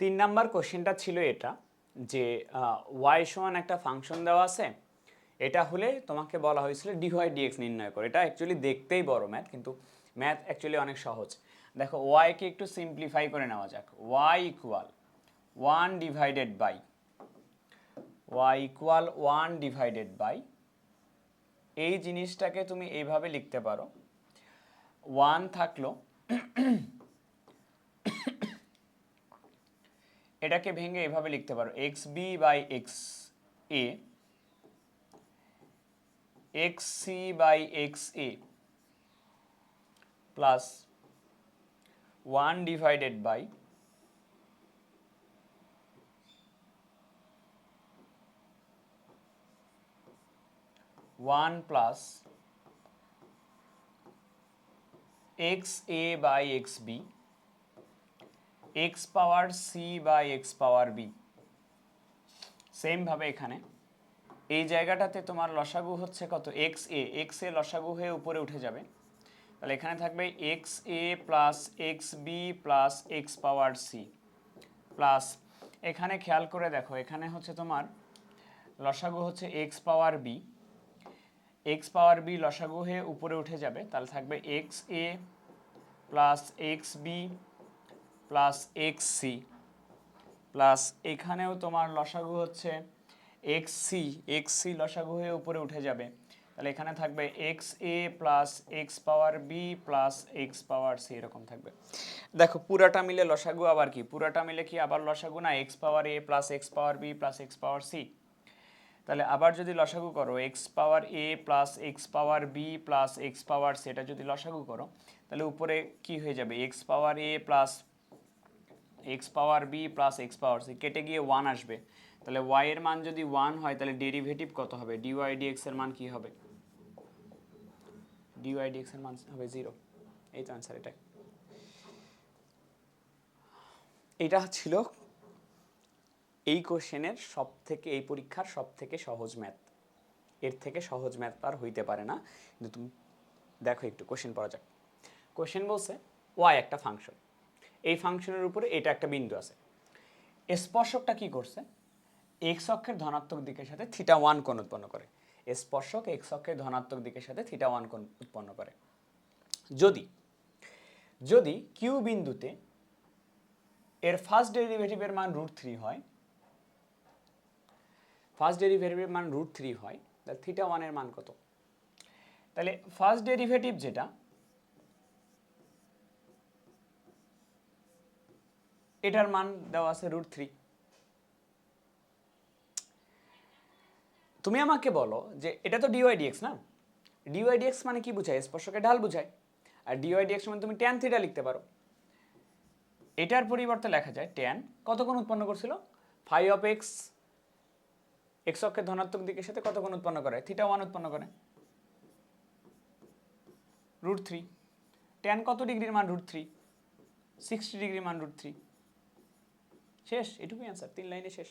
তিন নাম্বার কোশ্চেনটা ছিল এটা যে ওয়াই সমান একটা ফাংশন দেওয়া আছে, এটা হলে তোমাকে বলা হয়েছিল ডিওয়াই ডিএক্স নির্ণয় করে। এটা অ্যাকচুয়ালি দেখতেই বড় ম্যাথ কিন্তু ম্যাথ অ্যাকচুয়ালি অনেক সহজ। দেখো ওয়াইকে একটু সিম্পলিফাই করে নেওয়া যাক। Y equal one divided by Y equal one divided by এই জিনিসটাকে তুমি এইভাবে লিখতে পারো। ওয়ান থাকল এটাকে ভেঙে এভাবে লিখতে পারো। X B by X A X C by X A plus one divided by one plus X A by X B X power C by X power B সেমভাবে এখানে। এই জায়গাটাতে তোমার লসাগু হচ্ছে কত? এক্স এ এক্স এ লসাগু হয়ে উপরে উঠে যাবে। তাহলে এখানে থাকবে X A plus X B plus X power C plus এখানে খেয়াল করে দেখো, এখানে হচ্ছে তোমার লসাগু হচ্ছে X power B X power B লসাগু হয়ে উপরে উঠে যাবে। তাহলে থাকবে X A plus X B plus X C plus এখানেও তোমার লসাগু হচ্ছে এক্স সি এক্স সি লসাগু হয়ে উপরে উঠে যাবে। তাহলে এখানে থাকবে X A plus X power B plus X power C এরকম থাকবে। দেখো, পুরাটা মিলে লসাগু আবার কি? পুরাটা মিলে কি আবার লসাগু না? X power A plus X power B plus X power C তাহলে আবার যদি লসাগু করো X power A plus X power B plus X power সেটা যদি লসাগু করো, তাহলে উপরে কি হয়ে যাবে? X power A plus X power B plus X power C কেটে গিয়ে ওয়ান আসবে। তাহলে ওয়াই এর মান যদি ওয়ান হয়, তাহলে ডেরিভেটিভ কত হবে? ডিওয়াই ডিএক্স এর মান কি হবে? ডিওয়াই ডিএক্স এর মান হবে জিরো এই তো অ্যান্সার এটা এটা ছিল এই কোশ্চেনের সব থেকে এই পরীক্ষার সব থেকে সহজ ম্যাথ এর থেকে সহজ ম্যাথ আর হইতে পারে না। কিন্তু তুমি দেখো একটু কোশ্চেন পড়া যাক। কোশ্চেন বলছে ওয়াই একটা ফাংশন এই ফাংশনের উপরে এটা একটা বিন্দু আছে। স্পর্শকটা কি করছে? এক্স অক্ষের ধনাত্মক দিকের সাথে থিটা ওয়ান কোণ উৎপন্ন করে। স্পর্শক এক্স অক্ষের ধনাত্মক দিকের সাথে থিটা ওয়ান কোণ উৎপন্ন করে। যদি যদি কিউ বিন্দুতে এর ফার্স্ট ডেরিভেটিভের মান রুট থ্রি হয় ফার্স্ট ডেরিভেটিভের মান রুট থ্রি হয়, তাহলে থিটা ওয়ানের মান কত? তাহলে ফার্স্ট ডেরিভেটিভ যেটা এটার মান দেওয়া আছে রুট থ্রি তুমি আমাকে বলো যে এটা তো ডিওয়াই ডিএক্স না? ডিওয়াই ডিএক্স মানে কি বোঝায়? স্পর্শকে ঢাল বোঝায়। আর ডিওয়াই ডিএক্স মানে তুমি ট্যান থিটা লিখতে পারো। এটার পরিবর্তে লেখা যায় ট্যান কতক্ষণ উৎপন্ন করছিল? ফাইভ অফ এক্স এক্স অক্ষের ধনাত্মক দিকের সাথে কতক্ষণ উৎপন্ন করে? থিটা ওয়ান উৎপন্ন করে। রুট থ্রি ট্যান কত ডিগ্রির মান রুট থ্রি সিক্সটি ডিগ্রির মান রুট থ্রি শেষ এটুকুই অ্যান্সার তিন লাইনে শেষ।